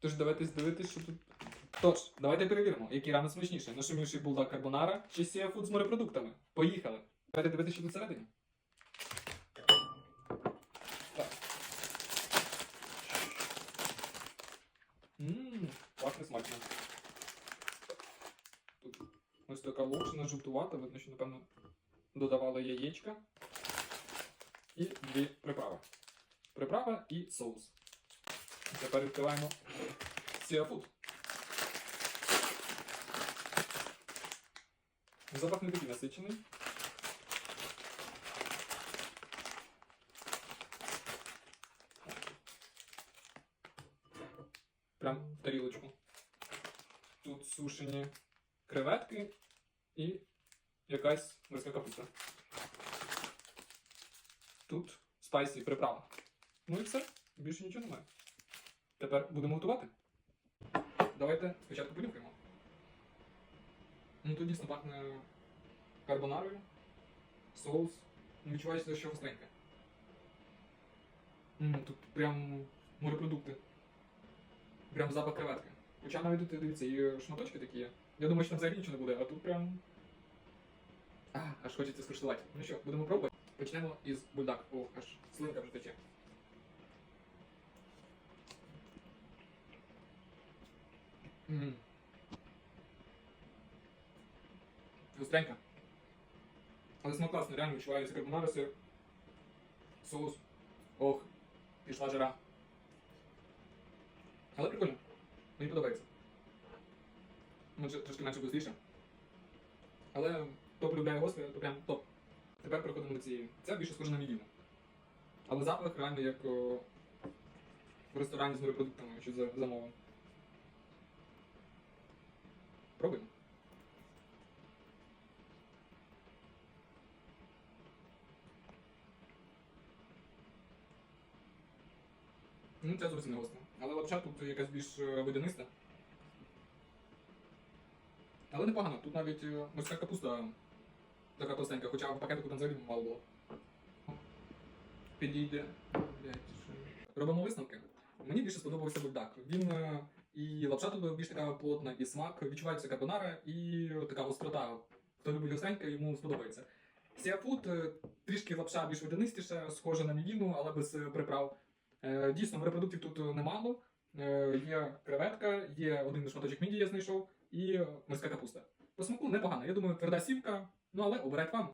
Тож давайте дивитись, що тут. Тож, давайте перевіримо, який рамен смачніший. Нашумівший булдак карбонара чи сіафуд з морепродуктами. Поїхали. Давайте дивитися, що тут всередині. Ммм, пахне смачно. Тут ось така локшина жовтувата, видно, що, напевно, додавали яєчка. І дві приправи. Приправа і соус. Тепер відкриваємо сіафуд. Запах не такий насичений. Прям в тарілочку. Тут сушені креветки і якась морська капуста. Тут спайсі приправа. Ну і все, більше нічого немає. Тепер будемо готувати. Давайте спочатку понюхаємо. Ну тут дійсно пахне карбонарою, соус. Ну, Відчувається, що гостреньке. Тут прям морепродукти. Прям запах креветки. Хоча навіть тут, дивіться, і шматочки такі є. Я думаю, що там взагалі нічого не буде, а тут прям. А, аж хочеться скуштувати. Ну що, будемо пробувати. Почнемо із бульдак. О, аж слинка вже тече. Мгм. Гостренька. Але смак класний, реально відчувається карбонара, сир, соус. Ох, пішла жара. Але прикольно. Мені подобається. Може, трошки менше гостріше. Але хто полюбляє гостре, то прям топ. Тепер переходимо до цієї. Це більше схоже на мівіну. Але запах реально як о, в ресторані з морепродуктами, що за Пробуємо. Ну, це зовсім не гостро. Але лапша тут якась більш е, водяниста. Але непогано. Тут навіть е, морська капуста така товстенька, хоча в пакетику там взагалі мало було. Підійде. Робимо висновки. Мені більше сподобався бульдак. Він е, і лапша тут більш така плотна, і смак, відчувається карбонара, і така гострота. Хто любить гостреньке, йому сподобається. Сіафуд е, трішки лапша більш водянистіша, схожа на мівіну, але без е, приправ. Е, Дійсно, морепродуктів тут немало. Є креветка, є один шматочок міді, я знайшов, і морська капуста. По смаку непогано. Я думаю, тверда сівка, ну але обирать вам.